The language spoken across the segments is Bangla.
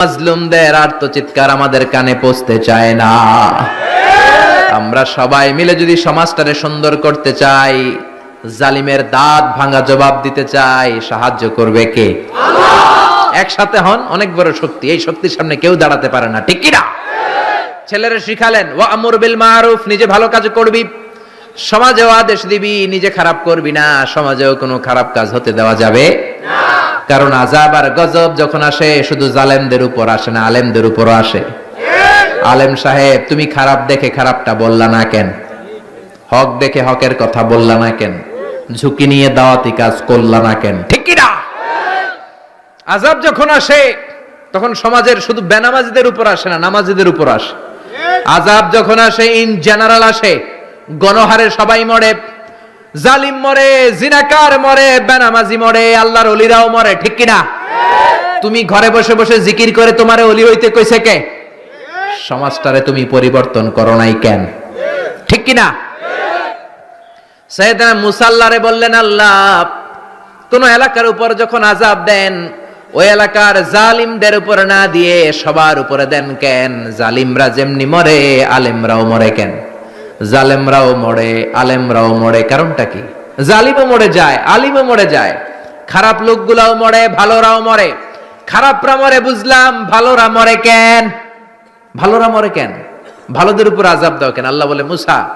মাজলুমদের আর্তচিৎকার আমাদের কানে পৌঁছতে চায় না। আমরা সবাই মিলে যদি সমাজটারে সুন্দর করতে চাই, জালিমের দাঁত ভাঙা জবাব দিতে চাই, সাহায্য করবে কে? একসাথে হন, অনেক বড় শক্তি, এই শক্তির সামনে কেউ দাঁড়াতে পারে না, ঠিক কিনা? ছেলেরা শিখালেন ও আমর বিল মারুফ নিজে ভালো কাজ করবি সমাজেও আদেশ দিবি নিজে খারাপ করবি না সমাজেও কোনো খারাপ কাজ হতে দেওয়া যাবে কারণ আজাব আর গজব যখন আসে, শুধু জালেমদের উপর আসে না, আলেমদের উপরও আসে। আলেম সাহেব, তুমি খারাপ দেখে খারাপটা বললা না কেন? হক দেখে হকের কথা বললা না কেন? ঝুঁকি নিয়ে দাওয়াতি কাজ করলা না কেন? ঠিক না আজাব যখন আসে, তখন সমাজের শুধু বেনামাজিদের উপর আসে না, নামাজিদের উপর আসে। আজাব যখন আসে ইন জেনারেল আসে, গণহারে সবাই মরে জালিম মরে, জিনাকার মরে, বেনামাজি মরে, আল্লাহর অলিরাও মরে, ঠিক কিনা? তুমি ঘরে বসে বসে জিকির করে তোমারে অলি হইতে কইছে কে? সমাজটারে তুমি পরিবর্তন করো নাই কেন? ঠিক কিনা? সৈয়দনা মুসাল্লারে বললেন, আল্লাহ, কোন এলাকার উপর যখন আজাব দেন, ওই এলাকার জালিমদের উপর না দিয়ে সবার উপরে দেন কেন? জালিমরা যেমনি মরে, আলেমরাও মরে কেন? জালেমরাও মরে, আলেমরাও মরে, কারণটা কি? জালিমও মরে যায়, আলিমও মরে যায়। খারাপ লোকগুলাও মরে, ভালোরাও মরে। খারাপরা মরে, বুঝলাম, ভালোরা মরে কেন? ভালোরা মরে কেন? ভালোদের উপর আজাব দাও কেন? আল্লাহ বলে, মুসা,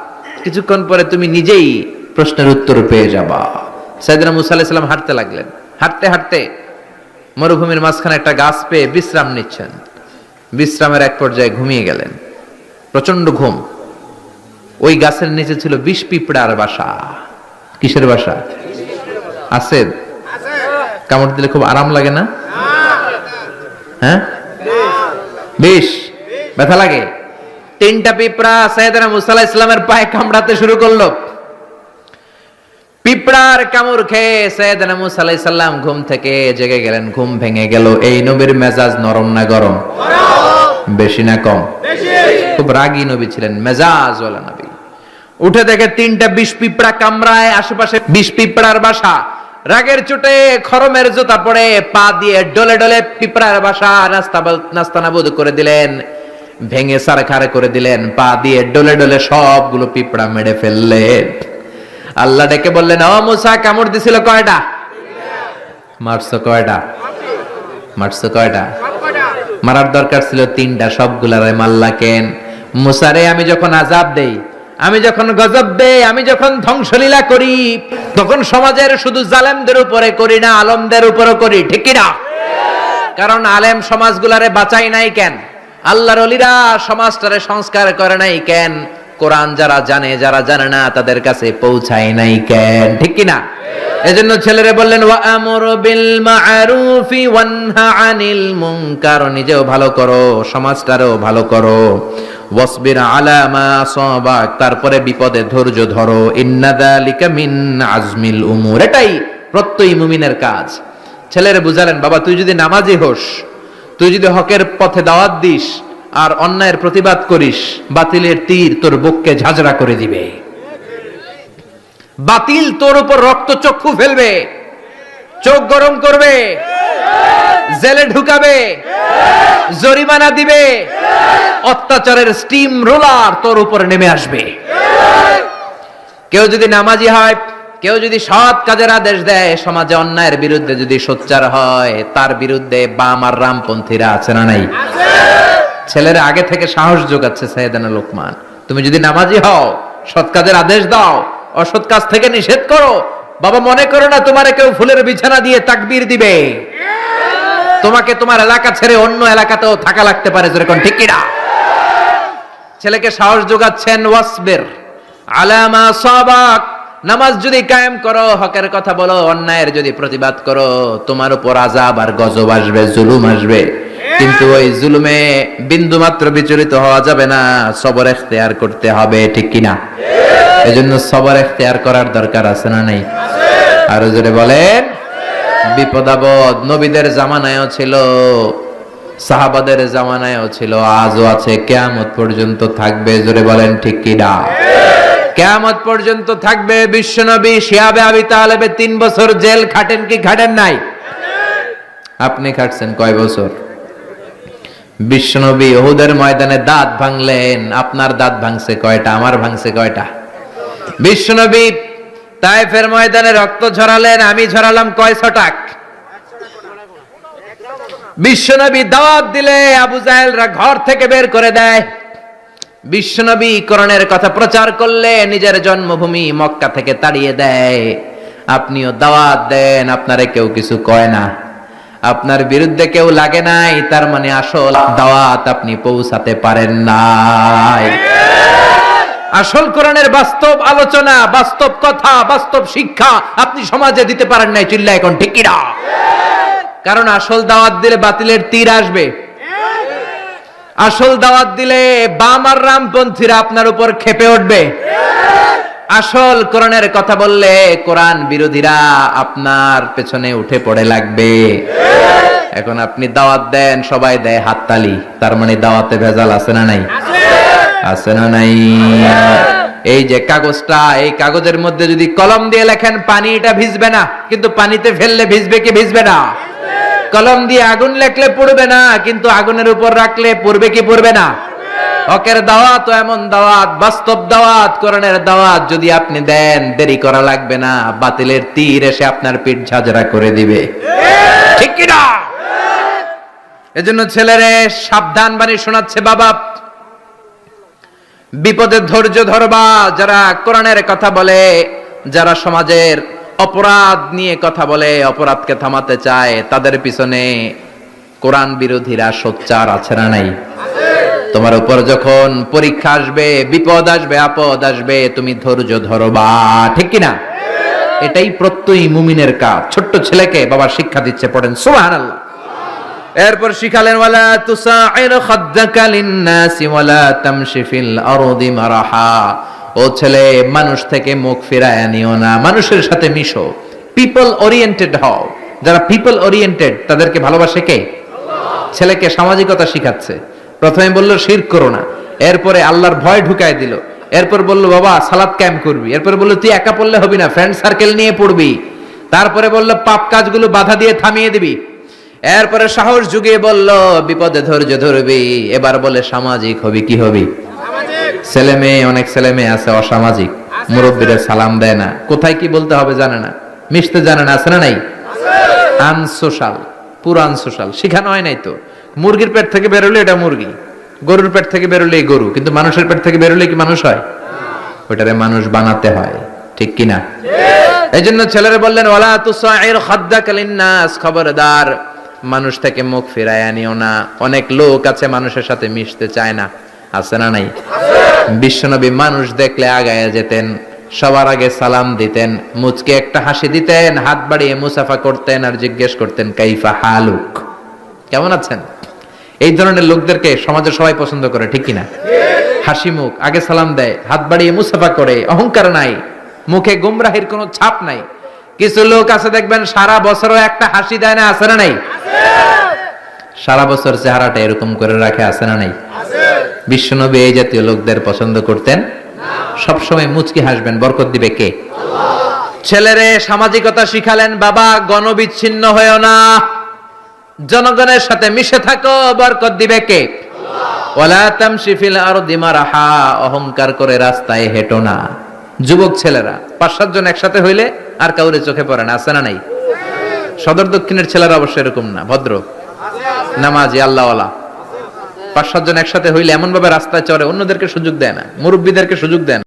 কিছুক্ষণ পরে তুমি নিজেই প্রশ্নের উত্তর পেয়ে যাবা। সাইদিনা মুসা আলাইসাল্লাম হাঁটতে লাগলেন। হাঁটতে হাঁটতে মরুভূমির মাঝখানে একটা গাছ পেয়ে বিশ্রাম নিচ্ছেন। বিশ্রামের এক পর্যায়ে ঘুমিয়ে গেলেন। প্রচণ্ড ঘুম। ওই গাছের নিচে ছিল বিষ পিঁপড়ার বাসা। কিসের বাসা? আছে কামড় দিলে খুব আরাম লাগে না? হ্যাঁ? বিষ ব্যথা লাগে? তিনটা পিঁপড়া সৈয়দনা মুসা আলাইহিস ইসলামের পায়ে কামড়াতে শুরু করল। পিঁপড়ার কামড় খেয়ে সৈয়দনা মুসা আলাইহিস সালাম ঘুম থেকে জেগে গেলেন। ঘুম ভেঙে গেল। এই নবীর মেজাজ নরম না গরম? বেশি না কম? খুব রাগী নবী ছিলেন। মেজাজ ওয়ালা নবী। উঠে দেখে তিনটা বিষ পিঁপড়া কামড়ায় আশেপাশে বিষ পিঁপড়ার বাসা। রাগের চোটে খরমের জুতা পড়ে পা দিয়ে ডলে ডলে পিঁপড়ার বাসা নাস্তা নাস্তানাবুদ করে দিলেন। ভেঙে সারখার করে দিলেন, পা দিয়ে ডলে ডলে সবগুলো পিঁপড়া মেরে ফেললেন। আল্লাহ ডেকে বললেন, ও মুসা, কামড় দিছিল কয়টা? মারছো কয়টা? মারছো কয়টা? মারার দরকার ছিল তিনটা, সবগুলারে মাল্লা কেন? মুসারে আমি যখন আজাব দেই আমি যখন গজব দেই আমি যখন ধ্বংসলীলা করি, তখন সমাজের শুধু জালেমদের উপরে করি না, আলমদের উপরে করি, ঠিক না? কারণ আলেম সমাজগুলারে বাঁচাই নাই কেন? আল্লাহর অলিরা সমাজটারে সংস্কার করে নাই কেন? কোরআন যারা জানে যারা জানে না, তাদের কাছে পৌঁছায় নাই কেন? ঠিক কিনা এজন্য ছেলেরে বললেন, ওয়া আমরু বিল মা'রুফি ওয়ানহা আনিল মুনকার। নিজেও ভালো করো, সমাজটারও ভালো করো। ওয়াসবির আলা মা আসাবাক তারপরে বিপদে ধৈর্য ধরো। ইন্না যালিকা মিন আজমিল উমুর। এটাই প্রত্যয়ী মুমিনের কাজ। ছেলেরে বুঝালেন, বাবা, তুই যদি নামাজি হোস, তুই যদি হকের পথে দাওয়াত দিস আর অন্যায়ের প্রতিবাদ করিস, বাতিলের তীর তোর বুককে ঝাঁঝরা করে দিবে। বাতিল তোর উপর রক্ত চক্ষু ফেলবে। চোখ গরম করবে। জেলে ঢুকাবে। জরিমানা দিবে। অত্যাচারের স্টিম রোলার তোর উপর নেমে আসবে। কেউ যদি নামাজি হয়, কেউ যদি সৎ কাজের আদেশ দেয়, সমাজে অন্যায়ের বিরুদ্ধে যদি সোচ্চার হয়, তার বিরুদ্ধে বাম আর রামপন্থীরা আছে না নাই? ছেলেরা আগে থেকে সাহস যোগাচ্ছে সাইদানা লোকমান। তুমি যদি নামাজি হও, সৎ কাজের আদেশ দাও অসৎ কাজ থেকে নিষেধ করো। বাবা মনে করো না তোমারে কেউ ফুলের বিছানা দিয়ে তাকবীর দিবে। তোমাকে তোমার এলাকা ছেড়ে অন্য এলাকাতেও থাকা লাগতে পারে যেরকম ঠিক কিনা? ছেলেকে সাহস যোগাচ্ছেন, ওয়াসবের। আলামা সবাক। নামাজ যদি কায়েম করো, হকের কথা বলো, অন্যায়ের যদি প্রতিবাদ করো, তোমার উপর আজাব আর গজব আসবে, জুলুম আসবে। কিন্তু ওই জুলুমে বিন্দু মাত্র বিচলিত হওয়া যাবে না, সবর এখতেয়ার করতে হবে, ঠিক কিনা? এজন্য সবর এখতেয়ার করার দরকার আছে না নাই? আরও জোরে বলেন। বিপদাবদ, নবীদের জামানায়ও ছিল, সাহাবাদের জামানায়ও ছিল, আজও আছে, কেয়ামত পর্যন্ত থাকবে, জোরে বলেন ঠিক কিনা কেয়ামত পর্যন্ত থাকবে বিশ্বনবী শিয়াবে আবি তালেবে তিন বছর জেল খাটেন কি খাটেন নাই? আপনি খাটছেন কয় বছর? বিশ্বনবী ওহুদের ময়দানে দাঁত ভাঙলেন। আপনার দাঁত ভাঙছে কয়টা? আমার ভাঙছে কয়টা? বিশ্বনবী তাইফের ময়দানে রক্ত ঝরালেন, আমি ঝরালাম কয় ছটাক বিশ্বনবী দাওয়াত দিলে, আবু জাহেলরা ঘর থেকে বের করে দেয়। বিশ্বনবী করণের কথা প্রচার করলে, নিজের জন্মভূমি মক্কা থেকে তাড়িয়ে দেয়। আপনিও দাওয়াত দেন, আপনারে কেউ কিছু কয় না। আপনার বিরুদ্ধে কেউ লাগে নাই, তার মানে আসল দাওয়াত আপনি পৌঁছাতে পারেন নাই। আসল কোরআনের বাস্তব আলোচনা, বাস্তব কথা, বাস্তব শিক্ষা আপনি সমাজে দিতে পারেন নাই চিল্লা এখন ঠিকিরা কারণ আসল দাওয়াত দিলে বাতিলের তীর আসবে। আসল দাওয়াত দিলে বাম আর রামপন্থীরা আপনার উপর খেপে উঠবে। আসল কোরআনের কথা বললে কোরআন বিরোধীরা আপনার পেছনে উঠে পড়ে লাগবে। এখন আপনি দাওয়াত দেন, সবাই দেয় হাততালি। তার মানে দাওয়াতে ভেজাল আছে না নাই? আছে না নাই? এই যে কাগজটা, এই কাগজের মধ্যে যদি কলম দিয়ে লেখেন পানি এটা ভিজবে না, কিন্তু পানিতে ফেললে ভিজবে কি ভিজবে না? কলম দিয়ে আগুন লেখলে পড়বে না, কিন্তু আগুনের উপর রাখলে পড়বে কি পড়বে না? হকের দাওয়াত এমন দাওয়াত, বাস্তব দাওয়াত, কোরআনের দাওয়াত যদি আপনি দেন, দেরি করা লাগবে না। বাতিলের তীর এসে আপনার পিঠ ঝাঁঝরা করে দিবে। ঠিক কি না? এজন্য ছেলেরে সাবধান বাণী শোনাচ্ছে বাবা। বিপদে ধৈর্য ধরবা। যারা কোরআনের কথা বলে, যারা সমাজের অপরাধ নিয়ে কথা বলে, অপরাধকে থামাতে চায়, তাদের পিছনে কোরআন বিরোধীরা সোচ্চার আছে না নাই? তোমার উপর যখন পরীক্ষা আসবে, বিপদ আসবে, আপদ আসবে, তুমি ধৈর্য ধরবা ঠিক কি না এটাই প্রত্যয়ী মুমিনের কাজ। ছোট্ট ছেলেকে বাবা শিক্ষা দিচ্ছে, পড়েন, সুবহানাল্লাহ। এরপর শিখালেন, ওয়ালা তুসাইর ওয়ালা তামশি ফিল আরদি মারাহা। ও ছেলে, মানুষ থেকে মুখ ফিরায় নিও না। মানুষের সাথে মিশো। পিপল ওরিয়েন্টেড হও। যারা পিপল ওরিয়েন্টেড তাদেরকে ভালোবাসে কে? ছেলেকে সামাজিকতা শিখাচ্ছে। প্রথমে বলল শির করো না। এরপরে আল্লাহর ভয় ঢুকায় দিল। এরপর বলল, বাবা সালাদ ক্যাম্প করবি। এরপর বলল, তুই একা পড়লে হবি না ফ্রেন্ড সার্কেল নিয়ে পড়বি। তারপরে বলল, পাপ কাজগুলো বাধা দিয়ে থামিয়ে দিবি। এরপরে সাহস যুগিয়ে বলল, বিপদে ধৈর্য ধরবি। এবার বলে, সামাজিক হবি, কি হবি? ছেলে মেয়ে, অনেক ছেলে মেয়ে আছে, অসামাজিক। মুরব্বীরা সালাম দেয় না। কোথায় কি বলতে হবে জানে না। মিশতে জানে না, আছে না নাই? আনসোশাল পুরো আনসোশাল শিখানো হয় নাই তো। মুরগির পেট থেকে বেরোলে এটা মুরগি গরুর পেট থেকে বেরোলে গরু কিন্তু মানুষের পেট থেকে বেরোলে কি মানুষ হয়? ওটারে মানুষ বানাতে হয় ঠিক কিনা এই জন্য ছেলেরা বললেন ওয়ালা তুসাইর খাদ্দাকালিন নাস খবরদার মানুষ থেকে মুখ ফিরায় আনিও না। অনেক লোক আছে মানুষের সাথে মিশতে চায় না। আছে না নাই? বিশ্বনবী মানুষ দেখলে আগায় যেতেন সবার আগে সালাম দিতেন মুচকে একটা হাসি দিতেন হাত বাড়িয়ে মুসাফা করতেন আর জিজ্ঞেস করতেন কাইফা হালুক? কেমন আছেন? এই ধরনের লোকদেরকে সমাজের সবাই পছন্দ করে, ঠিক কিনা? হাসি মুখ, আগে সালাম দেয়, হাত বাড়িয়ে মুসাফা করে, অহংকার নাই, মুখে গুমরাহির কোনো ছাপ নাই। কিছু লোক আছে, দেখবেন সারা বছরও একটা হাসি দেয় না, আছে না নাই? সারা বছর চেহারাটা এরকম করে রাখে, আছে না নাই? বিশ্বনবী এই জাতীয় লোকদের পছন্দ করতেন? সবসময় মুচকি হাসবেন, বরকত দিবে কে? ছেলেরে সামাজিকতা শিখালেন, বাবা গণবিচ্ছিন্ন হয়েও না। জনগণের সাথে মিশে থাকো বরকত দিবে কে? ওয়ালা তামশি ফিল আরদি মারাহা অহংকার করে রাস্তায় হেঁটো না। যুবক ছেলেরা পাঁচ সাতজন একসাথে হইলে আর কাউরে চোখে পড়ে না আছে না নাই? সদর দক্ষিণের ছেলেরা অবশ্য এরকম না ভদ্র নামাজি আল্লাহওয়ালা। পাঁচ সাতজন একসাথে হইলে এমন ভাবে রাস্তায় চড়ে অন্যদেরকে সুযোগ দেয় না মুরব্বীদেরকে সুযোগ দেয় না।